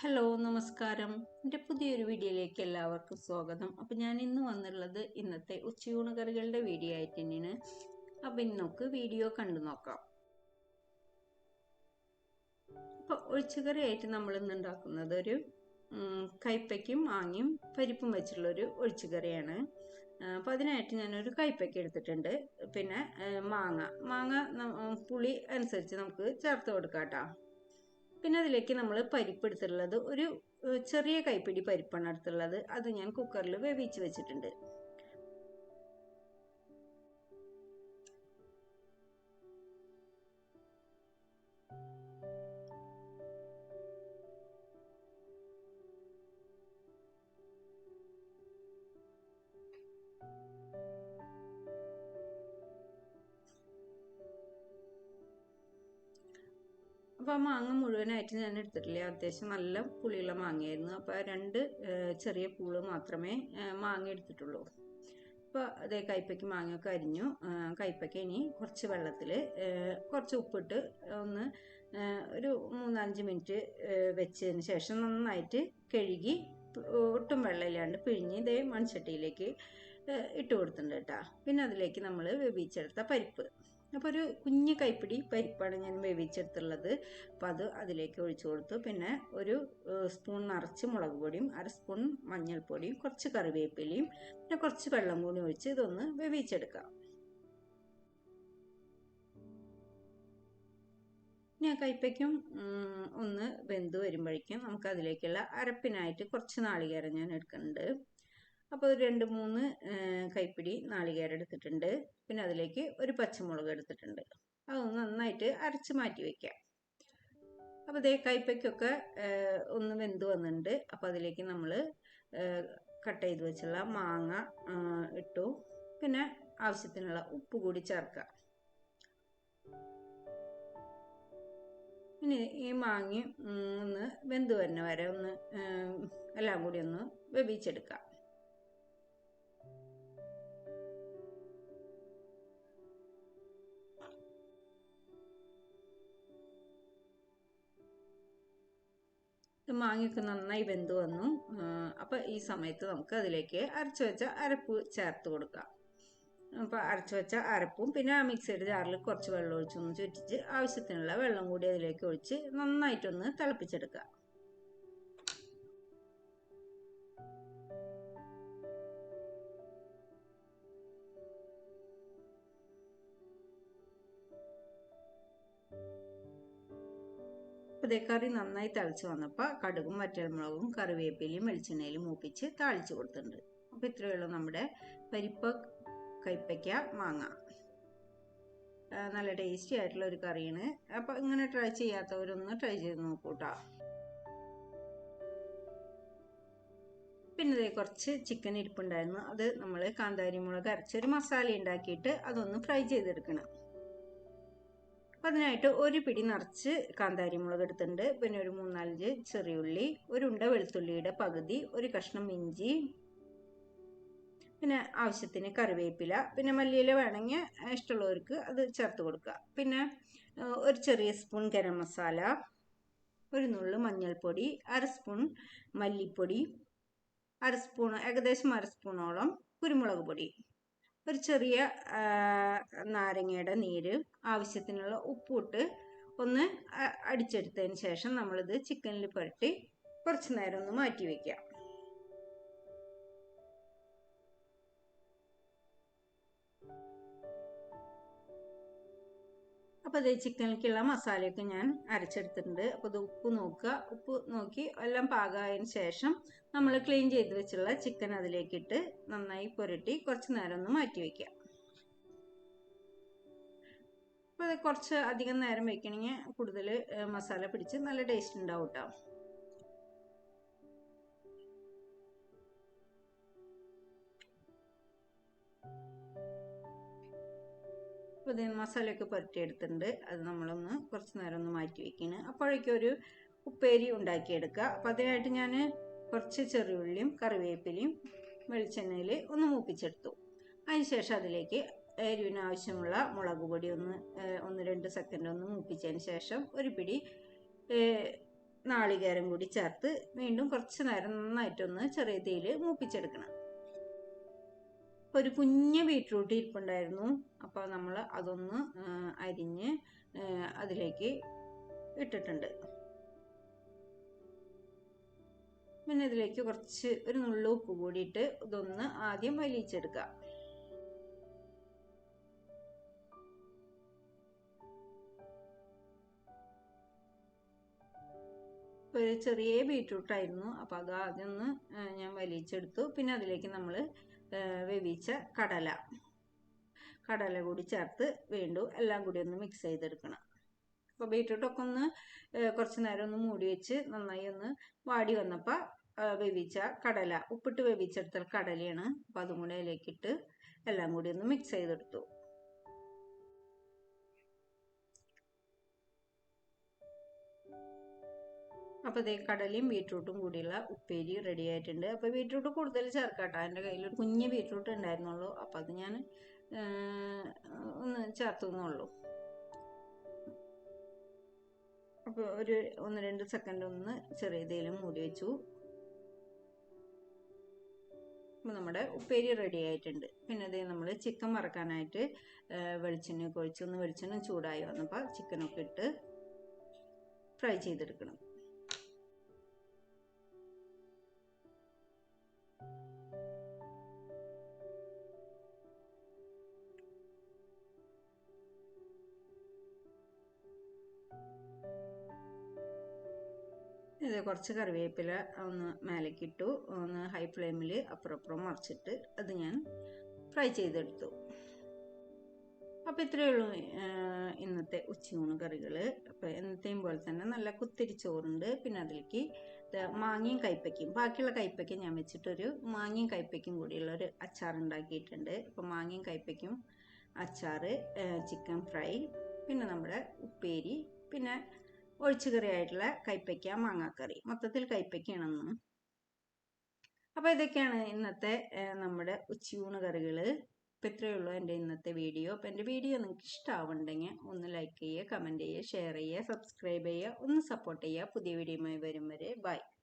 Hello നമസ്കാരം. എന്റെ പുതിയൊരു വീഡിയോയിലേക്ക് എല്ലാവർക്കും സ്വാഗതം. അപ്പം ഞാൻ ഇന്ന് വന്നുള്ളത് ഇന്നത്തെ ഉച്ചയൂണ് കറികളുടെ വീഡിയോ ആയിട്ട് തന്നെയാണ്. അപ്പം ഇന്ന് നമുക്ക് വീഡിയോ കണ്ടു നോക്കാം. അപ്പോൾ ഒഴിച്ചുകറിയായിട്ട് നമ്മൾ ഇന്ന് ഉണ്ടാക്കുന്നത് ഒരു കൈപ്പയ്ക്കും മാങ്ങയും പരിപ്പും വെച്ചുള്ള ഒരു ഒഴിച്ചുകറിയാണ് അപ്പോൾ അതിനായിട്ട് ഞാനൊരു കൈപ്പയ്ക്ക എടുത്തിട്ടുണ്ട്. പിന്നെ മാങ്ങ. മാങ്ങ പുളി അനുസരിച്ച് നമുക്ക് ചേർത്ത് കൊടുക്കാം കേട്ടോ. പിന്നെ അതിലേക്ക് നമ്മൾ പരിപ്പ് എടുത്തിട്ടുള്ളത് ഒരു ചെറിയ കൈപ്പിടി പരിപ്പാണ് എടുത്തുള്ളത് അത് ഞാൻ കുക്കറിൽ വേവിച്ച് വെച്ചിട്ടുണ്ട്. അപ്പോൾ ആ മാങ്ങ മുഴുവനായിട്ട് ഞാൻ എടുത്തിട്ടില്ല. അത്യാവശ്യം നല്ല പുളിയുള്ള മാങ്ങയായിരുന്നു. അപ്പോൾ രണ്ട് ചെറിയ പൂൾ മാത്രമേ മാങ്ങ എടുത്തിട്ടുള്ളൂ. അപ്പോൾ അതേ കയ്പ്പയ്ക്ക് മാങ്ങയൊക്കെ അരിഞ്ഞു. കൈപ്പക്ക ഇനി കുറച്ച് വെള്ളത്തിൽ കുറച്ച് ഉപ്പിട്ട് ഒന്ന് ഒരു മൂന്നഞ്ച് മിനിറ്റ് വെച്ചതിന് ശേഷം നന്നായിട്ട് കഴുകി ഒട്ടും വെള്ളമില്ലാണ്ട് പിഴിഞ്ഞ് ഇതേ മൺചട്ടിയിലേക്ക് ഇട്ട് കൊടുത്തിട്ടുണ്ട് കേട്ടോ. പിന്നെ അതിലേക്ക് നമ്മൾ വേവിച്ചെടുത്ത പരിപ്പ്. അപ്പോൾ ഒരു കുഞ്ഞ് കൈപ്പിടി പരിപ്പാണ് ഞാൻ വേവിച്ചെടുത്തുള്ളത്. അപ്പോൾ അത് അതിലേക്ക് ഒഴിച്ചു കൊടുത്തു. പിന്നെ ഒരു സ്പൂൺ നിറച്ച് മുളക് പൊടിയും അര സ്പൂൺ മഞ്ഞൾപ്പൊടിയും കുറച്ച് കറിവേപ്പിലയും പിന്നെ കുറച്ച് വെള്ളം കൂടി ഒഴിച്ച് ഇതൊന്ന് വേവിച്ചെടുക്കാം. കൈപ്പയ്ക്കും ഉം, ഒന്ന് വെന്ത് വരുമ്പോഴേക്കും നമുക്ക് അതിലേക്കുള്ള അരപ്പിനായിട്ട് കുറച്ച് നാളികേരം ഞാൻ എടുക്കുന്നുണ്ട്. അപ്പോൾ രണ്ട് മൂന്ന് കൈപ്പിടി നാളികേരം എടുത്തിട്ടുണ്ട്. പിന്നെ അതിലേക്ക് ഒരു പച്ചമുളക് എടുത്തിട്ടുണ്ട്. അതൊന്ന് നന്നായിട്ട് അരച്ച് മാറ്റി വയ്ക്കാം അപ്പോൾ ഇതേ കൈപ്പയ്ക്കൊക്കെ ഒന്ന് വെന്ത് വന്നിട്ടുണ്ട്. അപ്പോൾ അതിലേക്ക് നമ്മൾ കട്ട് ചെയ്ത് വെച്ചുള്ള മാങ്ങ ഇട്ടു. പിന്നെ ആവശ്യത്തിനുള്ള ഉപ്പ് കൂടി ചേർക്കുക. ഇനി ഈ മാങ്ങ ഒന്ന് വെന്ത് വരുന്ന വരെ ഒന്ന് എല്ലാം കൂടി ഒന്ന് വേവിച്ചെടുക്കാം മാങ്ങയൊക്കെ നന്നായി വെന്ത് വന്നു. അപ്പോൾ ഈ സമയത്ത് നമുക്ക് അതിലേക്ക് അരച്ചു വെച്ച അരപ്പ് ചേർത്ത് കൊടുക്കാം. അപ്പോൾ അരച്ചു വെച്ച അരപ്പും പിന്നെ ആ മിക്സിയുടെ ജാറിൽ കുറച്ച് വെള്ളം ഒഴിച്ചൊന്ന് ചുറ്റിച്ച് ആവശ്യത്തിനുള്ള വെള്ളം കൂടി അതിലേക്ക് ഒഴിച്ച് നന്നായിട്ടൊന്ന് തിളപ്പിച്ചെടുക്കുക. ഇതേ കറി നന്നായി തിളച്ച് വന്നപ്പോൾ കടുകും വറ്റൽമുളകും കറിവേപ്പിലയും വെളിച്ചെണ്ണയിലും മൂപ്പിച്ച് താളിച്ച് കൊടുത്തിട്ടുണ്ട്. അപ്പോൾ ഇത്രയേ ഉള്ളൂ നമ്മുടെ പരിപ്പ് കൈപ്പയ്ക്ക മാങ്ങ. നല്ല ടേസ്റ്റി ആയിട്ടുള്ള ഒരു കറിയാണ്. അപ്പോൾ ഇങ്ങനെ ട്രൈ ചെയ്യാത്തവരൊന്ന് ട്രൈ ചെയ്ത് നോക്കൂട്ടാ. പിന്നെ കുറച്ച് ചിക്കൻ ഇരിപ്പുണ്ടായിരുന്നു. അത് നമ്മൾ കാന്താരി മുളക് അരച്ചൊരു മസാല ഉണ്ടാക്കിയിട്ട് അതൊന്ന് ഫ്രൈ ചെയ്തെടുക്കണം. അപ്പം അതിനായിട്ട് ഒരു പിടി നിറച്ച് കാന്താരി മുളക് എടുത്തിട്ടുണ്ട്. പിന്നെ ഒരു മൂന്നാലഞ്ച് ചെറിയുള്ളി ഒരു ഉണ്ട വെളുത്തുള്ളിയുടെ പകുതി ഒരു കഷ്ണം ഇഞ്ചി പിന്നെ ആവശ്യത്തിന് കറിവേപ്പില പിന്നെ മല്ലിയില വേണമെങ്കിൽ ഇഷ്ടമുള്ളവർക്ക് അത് ചേർത്ത് കൊടുക്കുക. പിന്നെ ഒരു ചെറിയ സ്പൂൺ ഗരം മസാല ഒരു നുള്ളു മഞ്ഞൾപ്പൊടി അര സ്പൂൺ മല്ലിപ്പൊടി അര സ്പൂൺ ഏകദേശം അര സ്പൂണോളം കുരുമുളക് പൊടി. ഒരു ചെറിയ നാരങ്ങയുടെ നീര് ആവശ്യത്തിനുള്ള ഉപ്പിട്ട് ഒന്ന് അടിച്ചെടുത്തതിന് ശേഷം നമ്മളിത് ചിക്കനിൽ പുരട്ടി കുറച്ച് നേരം ഒന്ന് മാറ്റി വയ്ക്കാം അപ്പോൾ ഇത് ചിക്കനിലേക്കുള്ള മസാലയൊക്കെ ഞാൻ അരച്ചെടുത്തിട്ടുണ്ട്. അപ്പോൾ ഇത് ഉപ്പ് നോക്കുക. ഉപ്പ് നോക്കി എല്ലാം പാകമായതിന് ശേഷം നമ്മൾ ക്ലീൻ ചെയ്ത് വെച്ചുള്ള ചിക്കൻ അതിലേക്കിട്ട് നന്നായി പുരട്ടി കുറച്ച് നേരം ഒന്ന് മാറ്റി വയ്ക്കുക അപ്പോൾ അത് കുറച്ച് അധികം നേരം വെക്കണമെങ്കിൽ കൂടുതൽ മസാല പിടിച്ച് നല്ല ടേസ്റ്റ് ഉണ്ടാവും കേട്ടോ അപ്പോൾ ഇത് മസാലയൊക്കെ പുരട്ടിയെടുത്തിട്ടുണ്ട് അത് നമ്മളൊന്ന് കുറച്ച് നേരം ഒന്ന് മാറ്റി വയ്ക്കണം അപ്പോഴേക്കും ഒരു ഉപ്പേരി ഉണ്ടാക്കിയെടുക്കുക. അപ്പോൾ അതിനായിട്ട് ഞാൻ കുറച്ച് ചെറിയുള്ളിയും കറിവേപ്പിലയും വെളിച്ചെണ്ണയിൽ ഒന്ന് മൂപ്പിച്ചെടുത്തു. അതിനുശേഷം അതിലേക്ക് എരിവിന് ആവശ്യമുള്ള മുളക് പൊടി ഒന്ന് ഒന്ന് രണ്ട് സെക്കൻഡ് ഒന്ന് മൂപ്പിച്ചതിന് ശേഷം ഒരു പിടി നാളികേരം കൂടി ചേർത്ത് വീണ്ടും കുറച്ച് നേരം നന്നായിട്ടൊന്ന് ചെറിയ തീയിൽ മൂപ്പിച്ചെടുക്കണം. ഒരു കുഞ്ഞ് ബീട്രൂട്ട് ഇരിപ്പുണ്ടായിരുന്നു. അപ്പോൾ നമ്മൾ അതൊന്ന് അരിഞ്ഞ് അതിലേക്ക് ഇട്ടിട്ടുണ്ട്. പിന്നെ ഇതിലേക്ക് കുറച്ച് ഒരു നുള്ളു ഉപ്പ് കൂടിയിട്ട് ഇതൊന്ന് ആദ്യം വലിച്ചെടുക്കുക. ഒരു ചെറിയ ബീട്രൂട്ട് ആയിരുന്നു അപ്പോൾ അത് ആദ്യം ഒന്ന് ഞാൻ വലിച്ചെടുത്തു. പിന്നെ അതിലേക്ക് നമ്മൾ വേവിച്ച കടല. കടല കൂടി ചേർത്ത് വീണ്ടും എല്ലാം കൂടി ഒന്ന് മിക്സ് ചെയ്തെടുക്കണം. അപ്പോൾ ബീട്രൂട്ടൊക്കെ ഒന്ന് കുറച്ച് നേരം ഒന്ന് മൂടി വെച്ച് നന്നായി ഒന്ന് വാടി വന്നപ്പോൾ വേവിച്ച കടല ഉപ്പിട്ട് വേവിച്ചെടുത്ത കടലയാണ്. അപ്പോൾ അതും കൂടെ അതിലേക്കിട്ട് എല്ലാം കൂടി ഒന്ന് മിക്സ് ചെയ്തെടുത്തു. അപ്പോൾ ഇതേ കടലയും ബീട്രൂട്ടും കൂടിയുള്ള ഉപ്പേരി റെഡി ആയിട്ടുണ്ട്. അപ്പോൾ ബീട്രൂട്ട് കൂടുതൽ ചേർക്കാട്ടോ. എന്റെ കയ്യിൽ ഒരു കുഞ്ഞ് ബീട്രൂട്ട് ഉണ്ടായിരുന്നുള്ളൂ. അപ്പോൾ അത് ഞാൻ ഒന്ന് ചേർത്തുന്നുള്ളൂ അപ്പോൾ ഒരു ഒന്ന് രണ്ട് സെക്കൻഡ് ഒന്ന് ചെറിയ ഇതിലും മൂടി വെച്ചു. അപ്പോൾ നമ്മുടെ ഉപ്പേരി റെഡി ആയിട്ടുണ്ട്. പിന്നെ അതേ നമ്മൾ ചിക്കൻ വറക്കാനായിട്ട് വെളിച്ചെണ്ണ കുഴിച്ചൊന്ന് വെളിച്ചെണ്ണ ചൂടായി വന്നപ്പോൾ ചിക്കനൊക്കെ ഇട്ട് ഫ്രൈ ചെയ്തെടുക്കണം. കുറച്ച് കറിവേപ്പില ഒന്ന് മേലേക്കിട്ടു ഒന്ന് ഹൈ ഫ്ലെയിമിൽ അപ്പുറപ്പുറം അപ്പുറം മറിച്ചിട്ട് അത് ഞാൻ ഫ്രൈ ചെയ്തെടുത്തു. അപ്പോൾ ഇത്രയേ ഉള്ളൂ ഇന്നത്തെ ഉച്ചയൂണ് കറികൾ അപ്പോൾ എന്നത്തെയും പോലെ തന്നെ നല്ല കുത്തിരി ചോറുണ്ട്. പിന്നെ അതിലേക്ക് മാങ്ങയും കൈപ്പയ്ക്കും. ബാക്കിയുള്ള കൈപ്പയ്ക്ക ഞാൻ വെച്ചിട്ടൊരു മാങ്ങയും കൈപ്പയ്ക്കും കൂടിയുള്ള ഒരു അച്ചാർ ഉണ്ടാക്കിയിട്ടുണ്ട് അപ്പോൾ മാങ്ങയും കൈപ്പയ്ക്കും അച്ചാർ ചിക്കൻ ഫ്രൈ പിന്നെ നമ്മുടെ ഉപ്പേരി പിന്നെ ഒഴിച്ചുകറി ആയിട്ടുള്ള കൈപ്പയ്ക്ക മാങ്ങാക്കറി. മൊത്തത്തിൽ കൈപ്പയ്ക്കാണെന്ന് അപ്പോൾ ഇതൊക്കെയാണ് ഇന്നത്തെ നമ്മുടെ ഉച്ചയൂണ് കറികൾ ഇപ്പം ഇത്രയേ ഉള്ളൂ എന്റെ ഇന്നത്തെ വീഡിയോ. അപ്പോൾ എന്റെ വീഡിയോ നിങ്ങൾക്ക് ഇഷ്ടമാവുന്നുണ്ടെങ്കിൽ ഒന്ന് ലൈക്ക് ചെയ്യുക കമന്റ് ചെയ്യുക ഷെയർ ചെയ്യുക സബ്സ്ക്രൈബ് ചെയ്യുക ഒന്ന് സപ്പോർട്ട് ചെയ്യുക. പുതിയ വീഡിയോയുമായി വരും വരെ. ബൈ